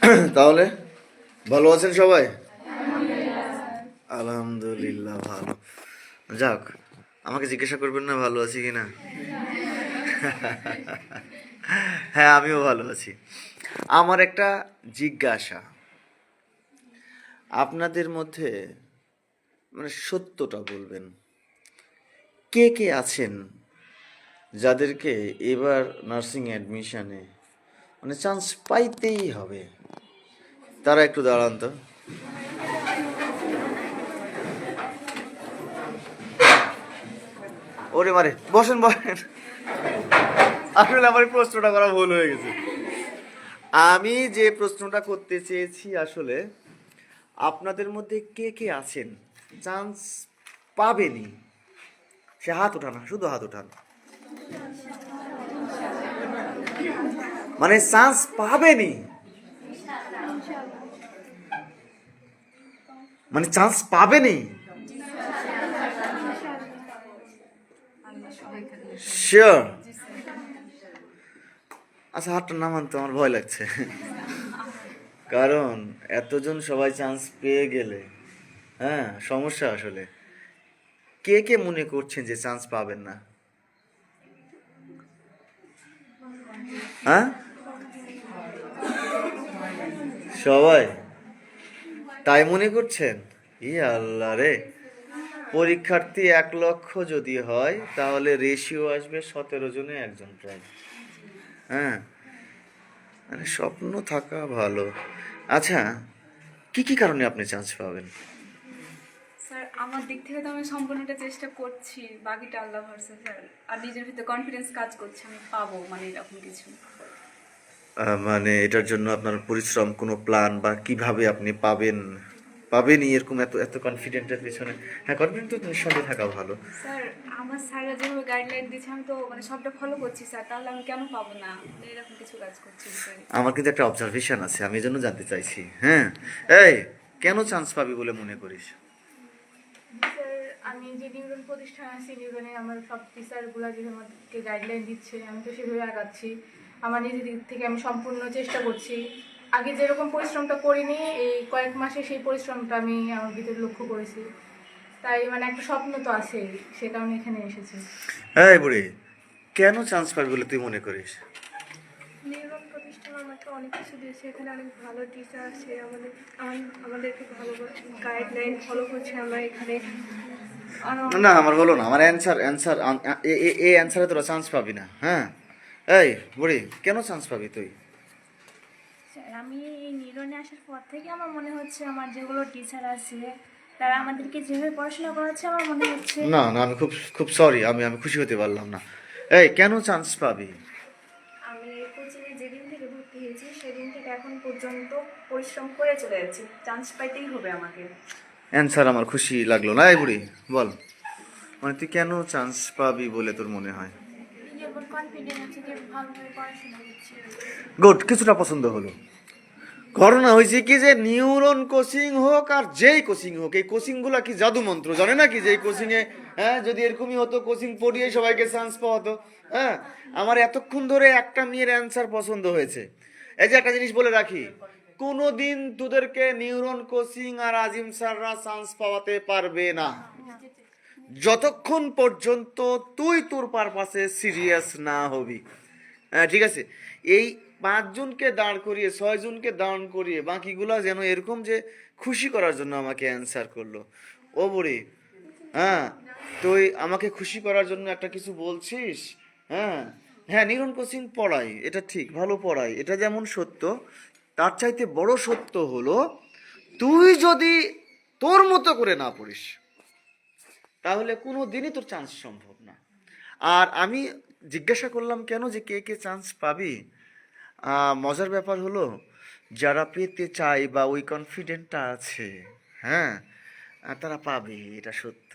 তাহলে, ভালো আছেন সবাই? আলহামদুলিল্লাহ ভালো। যাক, আমাকে জিজ্ঞাসা করবেন না ভালো আছি কি না হ্যাঁ আমিও ভালো আছি। আমার একটা জিজ্ঞাসা। আপনাদের মধ্যে মানে সত্যটা বলবেন। কে কে আছেন যাদেরকে এবার নার্সিং অ্যাডমিশনে মানে চান্স পাইতেই হবে? তারা একটু দাঁড়ান তো। ওরে মারে, বসেন বসেন। আসলে আমার প্রশ্নটা করা ভুল হয়ে গেছে। আমি যে প্রশ্নটা করতে চেয়েছি আসলে, আপনাদের মধ্যে কে কে আছেন? চান্স পাবেনি। সে হাত ওঠান, শুধু হাত ওঠান। মানে চান্স পাবেনি। মানে চান্স পাবেনি। শিওর আচ্ছা হাতটা নামান তো, আমার ভয় লাগছে। কারণ এতজন সবাই চান্স পেয়ে গেলে হ্যাঁ সমস্যা আসলে। কে কে মনে করছেন যে চান্স পাবেন না? হ্যাঁ? সবাই। তাই মনে করছেন? ই আল্লাহ রে। পরীক্ষার্থী এক লক্ষ যদি হয়, তাহলে রেশিও আসবে সতেরো জনে একজন প্রায়। হ্যাঁ। মানে স্বপ্ন থাকা ভালো। আচ্ছা কি কি কারণে আপনি চান্স পাবেন? স্যার, আমার দিক থেকে তো আমি সম্পূর্ণটা চেষ্টা করছি। বাকিটা আল্লাহ ভরসা, স্যার। আর নিজের ভিতরে কনফিডেন্স কাজ করছে, আমি পাবো মানে এরকম কিছু। মানে এটার জন্য আপনার পরিশ্রম কোনো প্ল্যান বা কীভাবে আপনি পাবেন? পাবেনই এরকম এত এত কনফিডেন্টের পিছনে। হ্যাঁ কনফিডেন্ট তো নিঃসন্দেহে থাকা ভালো। স্যার আমার স্যাররা যেভাবে গাইডলাইন দিচ্ছে আমি তো মানে সবটা ফলো করছি স্যার তাহলে আমি কেন পাবো না? এরকম কিছু কাজ করছি আমার কিন্তু একটা অবজারভেশন আছে আমি এই জন্য জানতে চাইছি। হ্যাঁ? এই কেন চান্স পাবি বলে মনে করিস? আমি যে নিউরন প্রতিষ্ঠান আছে নিউরনে আমার সব টিচারগুলো যে আমাকে গাইডলাইন দিচ্ছে আমি তো সেভাবে আগাচ্ছি। আমার নিজের দিক থেকে আমি সম্পূর্ণ চেষ্টা করছি। আগে যেরকম পরিশ্রমটা করিনি এই কয়েক মাসে সেই পরিশ্রমটা আমি আমার ভিতরে লক্ষ্য করেছি। তাই মানে একটা স্বপ্ন তো আছেই সে কারণে এখানে এসেছি। এই বুড়ি কেন চান্স পাবি বলে তুই মনে করিস? নির্মাণ প্রতিষ্ঠান আমাকে অনেক কিছু দিয়েছে। এখানে অনেক ভালো টিচার আছে আমাদের আমাদেরকে ভালো গাইডলাইন ফলো করছে আমরা এখানে। না আমার বলো না। আমার অ্যান্সার অ্যান্সার এই অ্যান্সারে তোরা চান্স পাবি না হ্যাঁ? এই বুড়ি কেন চান্স পাবি তুই? আমি এই নিরনে আসার পর থেকে আমার মনে হচ্ছে আমার যেগুলো টিচার আছে তারা আমাদেরকে যেভাবে পড়াশোনা করাচ্ছে আমার মনে হচ্ছে। না না আমি খুব খুব সরি আমি আমি খুশি হতে পারলাম না। এই কেন চান্স পাবি? আমি কোচিংয়ে যেদিন থেকে ভর্তি হয়েছি সেদিন থেকে এখন পর্যন্ত পরিশ্রম করে চলে যাচ্ছি। চান্স পাইতেই হবে আমাকে। অ্যান্সার আমার খুশি লাগল না এই বুড়ি বল। মানে তুই কেন চান্স পাবি বলে তোর মনে হয়? উপর কনফিডেন্ট আছে যে ভালোভাবে পড়াশোনা করছি। গুড কিছুটা পছন্দ হলো। ঘটনা হয়েছে কি যে নিউরন কোচিং হোক আর যেই কোচিং হোক এই কোচিংগুলা কি জাদু মন্ত্র জানে না কি যে এই কোচিং এ হ্যাঁ যদি এরকমই হতো কোচিং পড়িয়ে সবাইকে চান্স পাওয়া হতো হ্যাঁ? আমার এতক্ষণ ধরে একটা মেয়ের অ্যান্সার পছন্দ হয়েছে। এই যে একটা জিনিস বলে রাখি কোনোদিন তোদেরকে নিউরন কোচিং আর আজিম স্যাররা চান্স পাওয়াতে পারবে না। যতক্ষণ পর্যন্ত তুই তোর পারপাসে সিরিয়াস না হবি। হ্যাঁ ঠিক আছে? এই পাঁচজনকে দাঁড় করিয়ে, ছয়জনকে দাঁড় করিয়ে বাকিগুলা যেন এরকম যে খুশি করার জন্য আমাকে অ্যান্সার করল। ও বুড়ি হ্যাঁ তুই আমাকে খুশি করার জন্য একটা কিছু বলছিস? হ্যাঁ হ্যাঁ নিরন কোচিং পড়াই, এটা ঠিক, ভালো পড়াই, এটা যেমন সত্য, তার চাইতে বড় সত্য হলো, তুই যদি তোর মতো করে না পড়িস তাহলে কোনো দিনই তোর চান্স সম্ভব না। আর আমি জিজ্ঞাসা করলাম, কেন যে কে কে চান্স পাবি? মজার ব্যাপার হলো, যারা পেতে চায় বা ওই কনফিডেন্টটা আছে হ্যাঁ তারা পাবে, এটা সত্য।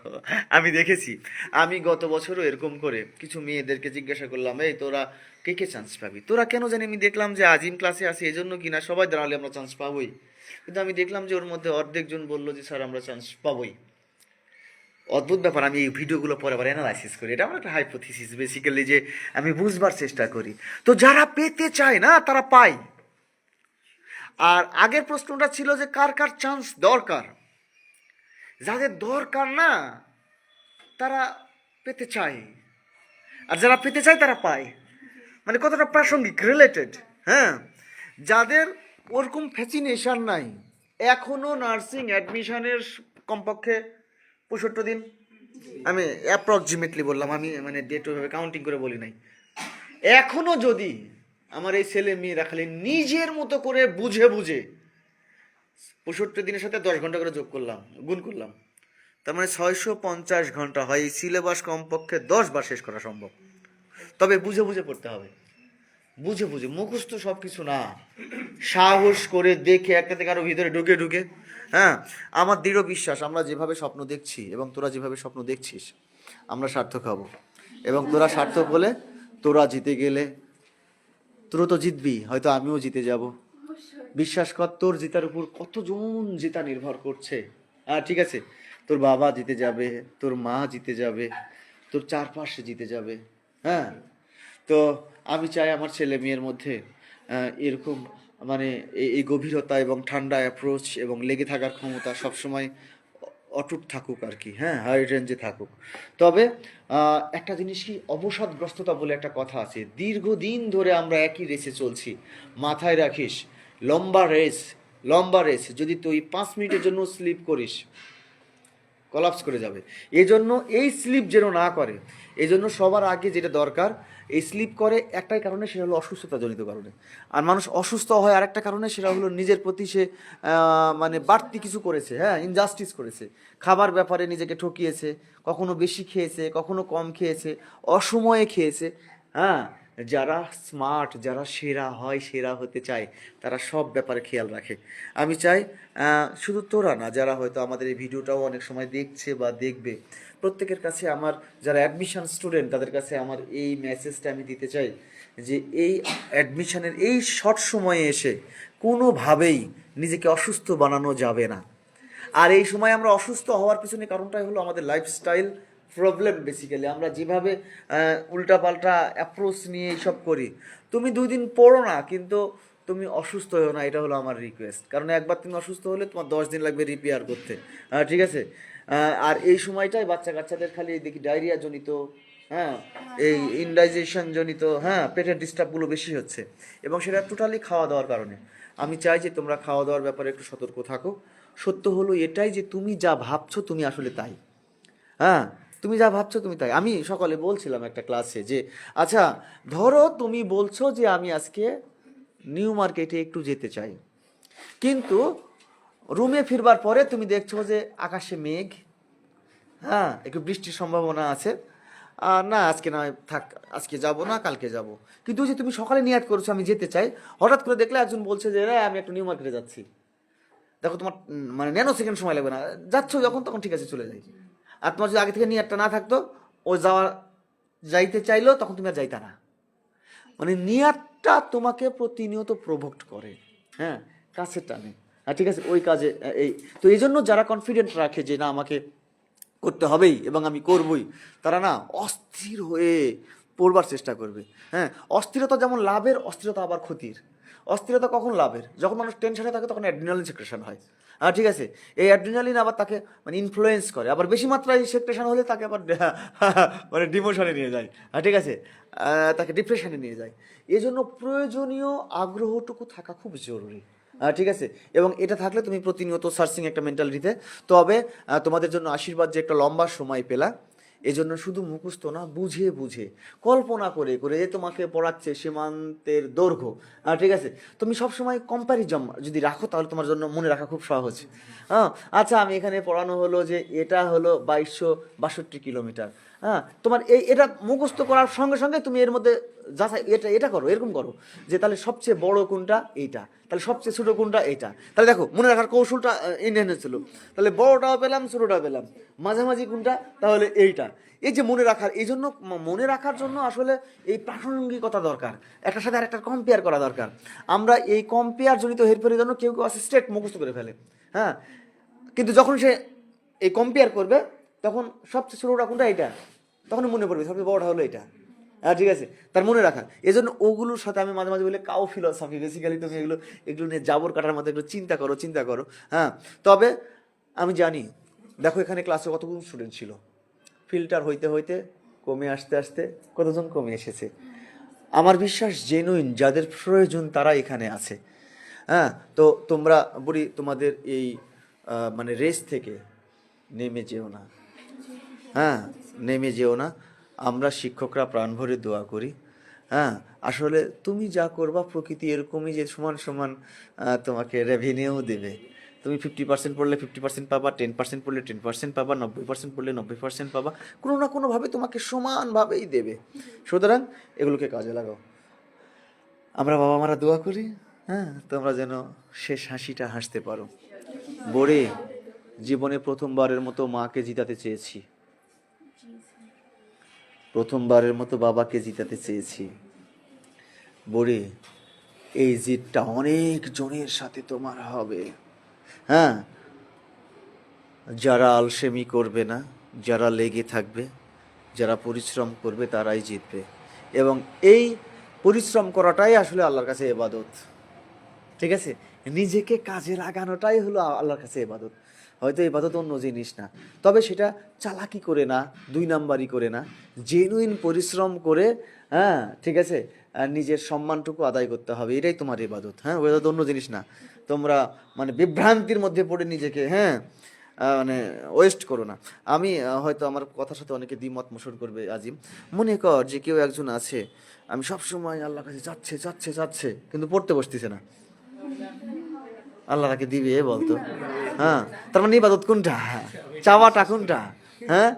আমি দেখেছি, আমি গত বছরও এরকম করে কিছু মেয়েদেরকে জিজ্ঞাসা করলাম, এই তোরা কে কে চান্স পাবি? তোরা কেন জানি আমি দেখলাম যে আজিম ক্লাসে আছে এই জন্য কিনা সবাই দাঁড়ালে আমরা চান্স পাবোই। কিন্তু আমি দেখলাম যে ওর মধ্যে অর্ধেকজন বলল যে, স্যার, আমরা চান্স পাবোই। অদ্ভুত ব্যাপার, আমি এই ভিডিওগুলো পরে আবার অ্যানালাইসিস করি। এটা আমার একটা হাইপোথিসিস বেসিক্যালি যে আমি বুঝবার চেষ্টা করি। তো যারা পেতে চায় না, তারা পায়। আর আগের প্রশ্নটা ছিল যে কার কার চান্স দরকার? যাদের দরকার না, তারা পেতে চায়। আর যারা পেতে চায়, তারা পায়। মানে কতটা প্রাসঙ্গিক রিলেটেড হ্যাঁ? যাদের ওরকম ফ্যাসিনেশান নাই, এখনও নার্সিং অ্যাডমিশনের কমপক্ষে পঁয়ষট্টি দিন। আমি অ্যাপ্রক্সিমেটলি বললাম, আমি মানে ডেট ওইভাবে কাউন্টিং করে বলি নাই। এখনও যদি আমার এই ছেলে মেয়েরা খালি নিজের মতো করে বুঝে বুঝে পঁয়ষট্টি দিনের সাথে দশ ঘণ্টা করে যোগ করলাম, গুণ করলাম, তার মানে ছয়শো পঞ্চাশ ঘণ্টা হয় এই সিলেবাস কমপক্ষে দশ বার শেষ করা সম্ভব। তবে বুঝে বুঝে পড়তে হবে। বুঝে বুঝে, মুখস্থ সব কিছু না। সাহস করে দেখে একটা থেকে আরও ভিতরে ঢুকে ঢুকে হ্যাঁ আমার দৃঢ় বিশ্বাস, আমরা যেভাবে স্বপ্ন দেখছি এবং তোরা যেভাবে স্বপ্ন দেখছিস, আমরা সার্থক হব। এবং তোরা সার্থক হলে তোরা জিতে গেলে, তোরা তো জিতবি, হয়তো আমিও জিতে যাব। বিশ্বাস কর, তোর জেতার উপর কতজন জেতা নির্ভর করছে। হ্যাঁ ঠিক আছে, তোর বাবা জিতে যাবে, তোর মা জিতে যাবে, তোর চারপাশে জিতে যাবে। হ্যাঁ তো আমি চাই আমার ছেলে মেয়ের মধ্যে এরকম মানে এই- গভীরতা এবং ঠান্ডা অ্যাপ্রোচ এবং লেগে থাকার ক্ষমতা সবসময় অটুট থাকুক আর কি হ্যাঁ হাই রেঞ্জে থাকুক। তবে একটা জিনিস কি অবসাদগ্রস্ততা বলে একটা কথা আছে, দীর্ঘদিন ধরে আমরা একই রেসে চলছি। মাথায় রাখিস, লম্বা রেস লম্বা রেস যদি তুই পাঁচ মিনিটের জন্য স্লিপ করিস কলাপস করে যাবে। এই জন্য এই স্লিপ যেন না করে এই জন্য সবার আগে যেটা দরকার, এই স্লিপ করে একটাই কারণে, সেটা হলো অসুস্থতা অসুস্থতাজনিত কারণে। আর মানুষ অসুস্থ হয় আরেকটা কারণে, সেটা হলো নিজের প্রতি সে মানে বাড়তি কিছু করেছে হ্যাঁ ইনজাস্টিস করেছে। খাবার ব্যাপারে নিজেকে ঠকিয়েছে, কখনো বেশি খেয়েছে, কখনো কম খেয়েছে, অসময়ে খেয়েছে হ্যাঁ যারা স্মার্ট যারা সেরা হয়, সেরা হতে চায়, তারা সব ব্যাপারে খেয়াল রাখে। আমি চাই শুধু তোরা না, যারা হয়তো আমাদের এই ভিডিওটাও অনেক সময় দেখছে বা দেখবে, প্রত্যেকের কাছে আমার যারা অ্যাডমিশান স্টুডেন্ট তাদের কাছে আমার এই মেসেজটা আমি দিতে চাই যে এই অ্যাডমিশানের এই শর্ট সময়ে এসে কোনোভাবেই নিজেকে অসুস্থ বানানো যাবে না। আর এই সময় আমরা অসুস্থ হওয়ার পিছনে কারণটাই হলো আমাদের লাইফস্টাইল প্রবলেম বেসিক্যালি আমরা যেভাবে উল্টাপাল্টা অ্যাপ্রোচ নিয়ে এইসব করি। তুমি দুই দিন পড়ো না কিন্তু তুমি অসুস্থ হও না এটা হলো আমার রিকোয়েস্ট কারণ একবার তুমি অসুস্থ হলে তোমার দশ দিন লাগবে রিপেয়ার করতে। ঠিক আছে? আর এই সময়টাই বাচ্চা কাচ্চাদের খালি দেখি ডায়রিয়া জনিত হ্যাঁ এই ইনডাইজেশন জনিত হ্যাঁ পেটের ডিস্টার্বগুলো বেশি হচ্ছে। এবং সেটা টোটালি খাওয়া দাওয়ার কারণে। আমি চাই যে তোমরা খাওয়া দাওয়ার ব্যাপারে একটু সতর্ক থাকো। সত্য হলো এটাই যে তুমি যা ভাবছ তুমি আসলে তাই। হ্যাঁ তুমি যা ভাবছ তুমি তাই। আমি সকালে বলছিলাম একটা ক্লাসে যে আচ্ছা ধরো তুমি বলছো যে আমি আজকে নিউ মার্কেটে একটু যেতে চাই। কিন্তু রুমে ফিরবার পরে তুমি দেখছ যে আকাশে মেঘ। হ্যাঁ একটু বৃষ্টির সম্ভাবনা আছে। আর না আজকে না থাক আজকে যাব না কালকে যাব। কিন্তু যে তুমি সকালে নিয়াত করেছ আমি যেতে চাই হঠাৎ করে দেখলে একজন বলছে যে "রে, আমি একটু নিউ মার্কেটে যাচ্ছি। দেখো তোমার মানে ন্যানো সেকেন্ড সময় লাগবে না। যাচ্ছ যখন তখন ঠিক আছে চলে যাই। আর তোমার যদি আগে থেকে নিয়াতটা না থাকতো, ও যাওয়া, যাইতে চাইলো, তখন তুমি আর যাইতা না। মানে নিয়াতটা তোমাকে প্রতিনিয়ত প্রভোক্ট করে। হ্যাঁ কাছে টানে। হ্যাঁ ঠিক আছে, ওই কাজে, এই, তো এই জন্য যারা কনফিডেন্ট রাখে যে না, আমাকে করতে হবেই এবং আমি করবই, তারা না অস্থির হয়ে পড়বার চেষ্টা করবে। হ্যাঁ অস্থিরতা যেমন লাভের, অস্থিরতা আবার ক্ষতির। অস্থিরতা কখন লাভের? যখন মানুষ টেনশনে থাকে, তখন অ্যাড্রিনালিন সেক্রেশন হ্যাঁ। ঠিক আছে। এই অ্যাড্রিনালিন আবার তাকে মানে ইনফ্লুয়েন্স করে। আবার বেশি মাত্রায় সেক্টেশন হলে তাকে আবার মানে ডিমোশনে নিয়ে যায়। ঠিক আছে? তাকে ডিপ্রেশনে নিয়ে যায়। এজন্য জন্য প্রয়োজনীয় আগ্রহটুকু থাকা খুব জরুরি। ঠিক আছে? এবং এটা থাকলে তুমি প্রতিনিয়ত সার্চিং একটা মেন্টালিটিতে তবে তোমাদের জন্য আশীর্বাদ যে একটা লম্বা সময় পেলা। এজন্য শুধু মুখস্থ না, বুঝে বুঝে, কল্পনা করে করে যে তোমাকে পড়াচ্ছে সীমান্তের দৈর্ঘ্য। ঠিক আছে? তুমি সবসময় কম্প্যারিজম যদি রাখো, তাহলে তোমার জন্য মনে রাখা খুব সহজ। হ্যাঁ আচ্ছা আমি এখানে পড়ানো হলো যে এটা হলো বাইশশো বাষট্টি কিলোমিটার। হ্যাঁ তোমার এই, এটা মুখস্থ করার সঙ্গে সঙ্গে তুমি এর মধ্যে যাচাই, এটা এটা করো, এরকম করো, যে তাহলে সবচেয়ে বড় কোনটা এইটা, তাহলে সবচেয়ে ছোটো কোনটা এইটা। তাহলে দেখো, মনে রাখার কৌশলটা ইন্ডিয়ান ছিল তাহলে বড়টাও পেলাম, ছোটোটাও পেলাম, মাঝামাঝি কোনটা, তাহলে এইটা। এই যে মনে রাখার, এই জন্য মনে রাখার জন্য আসলে এই প্রাসঙ্গিকতা দরকার, একটার সাথে আরেকটা কম্পেয়ার করা দরকার। আমরা এই কম্পেয়ার জনিত হেরফেরের জন্য কেউ কেউ আছে স্ট্রেট মুখস্থ করে ফেলে হ্যাঁ। কিন্তু যখন সে এই কম্পেয়ার করবে তখন সবচেয়ে ছোটটা কোনটা এটা। তখন মনে পড়বে, সবচেয়ে বড়টা হলো এটা। হ্যাঁ ঠিক আছে। তার মনে রাখা। এই জন্য ওগুলোর সাথে আমি মাঝে মাঝে বলি কাউ ফিলসফি বেসিক্যালি তুমি এগুলো এগুলো নিয়ে জাবর কাটার মতো এগুলো চিন্তা করো চিন্তা করো। হ্যাঁ তবে আমি জানি, দেখো এখানে ক্লাসে কতগুলো স্টুডেন্ট ছিল। ফিল্টার হইতে হইতে, কমে আসতে আসতে কতজন কমে এসেছে? আমার বিশ্বাস জেনুইন যাদের প্রয়োজন তারা এখানে আছে। হ্যাঁ তো তোমরা বলি তোমাদের এই মানে রেস থেকে নেমে যেও না। হ্যাঁ নেমে যেও না। আমরা শিক্ষকরা প্রাণ ভরে দোয়া করি। হ্যাঁ আসলে তুমি যা করবা প্রকৃতি এরকমই যে সমান সমান তোমাকে রেভিনিউ দেবে। তুমি ফিফটি পার্সেন্ট পড়লে ফিফটি পার্সেন্ট পাবা টেন পার্সেন্ট পড়লে টেন পার্সেন্ট পাবা, নব্বই পার্সেন্ট পড়লে নব্বই পার্সেন্ট পাবা। কোনো না কোনোভাবে তোমাকে সমানভাবেই দেবে। সুতরাং এগুলোকে কাজে লাগাও। আমরা বাবা মারা দোয়া করি। হ্যাঁ তোমরা যেন শেষ হাসিটা হাসতে পারো। বরে জীবনে প্রথমবারের মতো মাকে জিতাতে চেয়েছি। প্রথমবারের মতো বাবাকে জিতাতে চেয়েছি। বরে এই জিতটা অনেক জনের সাথে তোমার হবে। হ্যাঁ? যারা আলসেমি করবে না, যারা লেগে থাকবে, যারা পরিশ্রম করবে, তারাই জিতবে। এবং এই পরিশ্রম করাটাই আসলে আল্লাহর কাছে এবাদত। ঠিক আছে? নিজেকে কাজে লাগানোটাই হলো আল্লাহর কাছে এবাদত। হয়তো এবাদত অন্য জিনিস না। তবে সেটা চালাকি করে না, দুই নাম্বারই করে না। জেনুইন পরিশ্রম করে হ্যাঁ ঠিক আছে? নিজের সম্মানটুকু আদায় করতে হবে, এটাই তোমার এবাদত হ্যাঁ? ওটা অন্য জিনিস না। তোমরা মানে বিভ্রান্তির মধ্যে পড়ে নিজেকে হ্যাঁ? মানে ওয়েস্ট করো না। আমি হয়তো আমার কথার সাথে অনেকে দ্বিমত মোশন করবে, আজিম। মনে কর যে কেউ একজন আছে, আমি সব সময় আল্লাহর কাছে যাচ্ছে যাচ্ছে যাচ্ছে, কিন্তু পড়তে বসতেছে না। আল্লাহ তাকে দিবে বলতো। হ্যাঁ তার মানে ইবাদত কোনটা? চাওয়াটা কোনটা? হ্যাঁ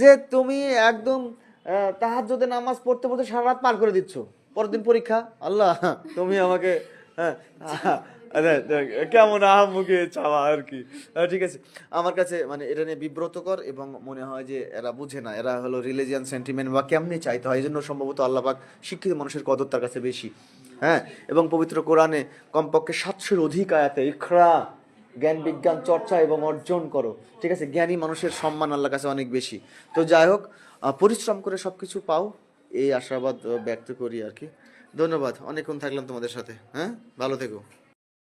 যে তুমি একদম তাহার যদি নামাজ পড়তে পড়তে সারা রাত পার করে দিচ্ছ। পরের দিন পরীক্ষা? আল্লাহ, তুমি আমাকে হ্যাঁ কেমন আহামুখে চাওয়া আর কি। ঠিক আছে। আমার কাছে মানে এটা নিয়ে বিব্রতকর এবং মনে হয় যে এরা বুঝে না। এরা হলো রিলিজিয়ান সেন্টিমেন্ট বা কেমনি চাইতে হয় এই জন্য সম্ভবত আল্লাপাক শিক্ষিত মানুষের কদর তার কাছে বেশি। হ্যাঁ এবং পবিত্র কোরআনে কমপক্ষে সাতশোর অধিক আয়াতে ইখরা জ্ঞান বিজ্ঞান, চর্চা এবং অর্জন করো। ঠিক আছে? জ্ঞানী মানুষের সম্মান আল্লাহ কাছে অনেক বেশি। তো যাই হোক পরিশ্রম করে সব কিছু পাও, এই আশাবাদ ব্যক্ত করি আর কি। ধন্যবাদ। অনেকক্ষণ থাকলাম তোমাদের সাথে। হ্যাঁ? ভালো থেকো।